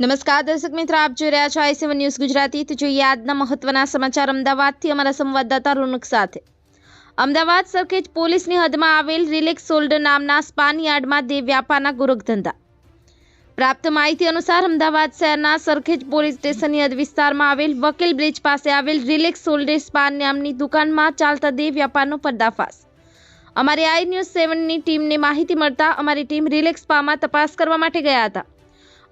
નમસ્કાર દર્શક મિત્રો, આપ જોઈ રહ્યા છો આઈ સેવન ન્યૂઝ ગુજરાતી. તો જોઈએ આજના મહત્વના સમાચાર. અમદાવાદથી અમારા સંવાદદાતા રોનક સાથે અમદાવાદ સરખેજ પોલીસની હદમાં આવેલ રિલેક્સ સોલ્ડર નામના સ્પાન યાર્ડમાં દેહ વ્યાપારના ગોરખધંધા. પ્રાપ્ત માહિતી અનુસાર અમદાવાદ શહેરના સરખેજ પોલીસ સ્ટેશનની હદ વિસ્તારમાં આવેલ વકીલ બ્રિજ પાસે આવેલ રિલેક્સ સોલ્ડર સ્પાન નામની દુકાનમાં ચાલતા દેહ વ્યાપારનો પર્દાફાશ. અમારી આઈ ન્યૂઝ સેવનની ટીમને માહિતી મળતા અમારી ટીમ રિલેક્સ સ્પામાં તપાસ કરવા માટે ગયા હતા.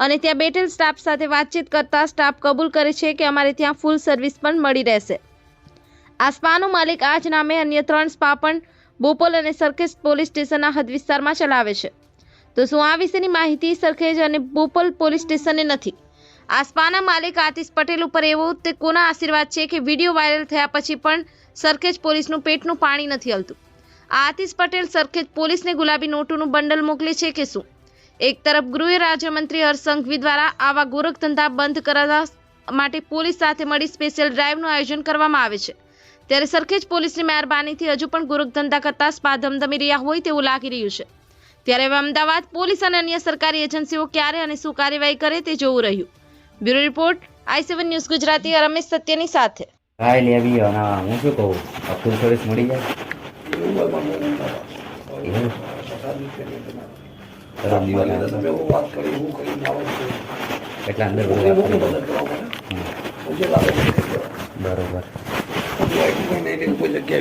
અને ત્યાં બેઠેલ સ્ટાફ સાથે વાતચીત કરતા સ્ટાફ કબૂલ કરે છે કે અમારે ત્યાં ફૂલ સર્વિસ પણ મળી રહેશે. આ સ્પાનો માલિક આ જ નામે અન્ય ત્રણ સ્પા પણ બોપોલ અને સરખેજ પોલીસ સ્ટેશનના હદ વિસ્તારમાં ચલાવે છે. તો શું આ વિશેની માહિતી સરખેજ અને બોપલ પોલીસ સ્ટેશને નથી? આ સ્પાના માલિક આતિશ પટેલ ઉપર એવો તે કોના આશીર્વાદ છે કે વીડિયો વાયરલ થયા પછી પણ સરખેજ પોલીસનું પેટનું પાણી નથી હલતું? આ આતિશ પટેલ સરખેજ પોલીસને ગુલાબી નોટોનું બંડલ મોકલે છે કે શું? એક તરફ ગૃહ રાજ્યમંત્રી હર્ષંઘવી દ્વારા આવા ગોરખધંધા બંધ કરાવવા માટે પોલીસ સાથે મળી સ્પેશિયલ ડ્રાઈવનું આયોજન કરવામાં આવે છે. ત્યારે સરખેજ પોલીસની મહેરબાનીથી હજુ પણ ગોરખધંધા કરતા સ્પા ધમધમી રહ્યા હોય તેવું લાગી રહ્યું છે. ત્યારે હવે અમદાવાદ પોલીસ અને અન્ય સરકારી એજન્સીઓ ક્યારે અને શું કાર્યવાહી કરે તે જોવું રહ્યું. Bureau report I seven news Gujarati Ramesh સત્યની સાથે. હા લેવી અને હું શું કહું? ફૂલ સર્વિસ મળી જાય. એવું. એટલે અંદર બરોબર.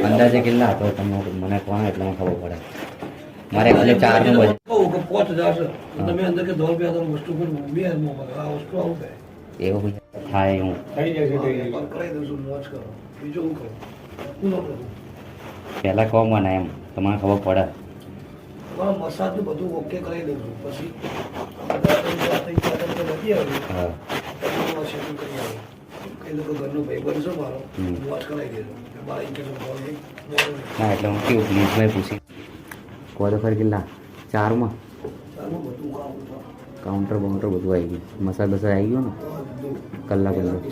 અંદાજે કેટલા હતો તમને મને કોણ એટલે મને ખબર પડે. મારે ખાલી ચારનું બજેટ કહું પાંચ હજાર તમે અંદર કે દોઢ બે હજાર વસ્તુ બે આ વસ્તુ આવું થાય. એવું થાય હું પણ કરાવી દઉં છું મોજ કરો. બીજું હું કરું? પહેલાં કહો મને એમ તમારે ખબર પડે. તમારા મસાજનું બધું ઓકે કરાવી દઉં છું પછી બધા તમે આ ત્રણ ચાર જણ નથી આવ્યું. હા. પછી હું આ સેટિંગ કરી આવું કઈ લોકો ઘરનો ભાઈ બનશો મારો. હમ. મોજ કરાવી દેજો કે મારા ઇન્ટરનેટ બોલ નહીં બોલ નહીં ના એટલે હું કેવું પ્લીઝ પૂછી કહો તો ખરી કેટલા? ચારમાં? ચાલો બધું કામ તો કાઉન્ટર બાઉન્ટર બધું આવી ગયું. મસાજ બસાજ આવી ગયો ને? બધું. કલાક પહેલા અંદર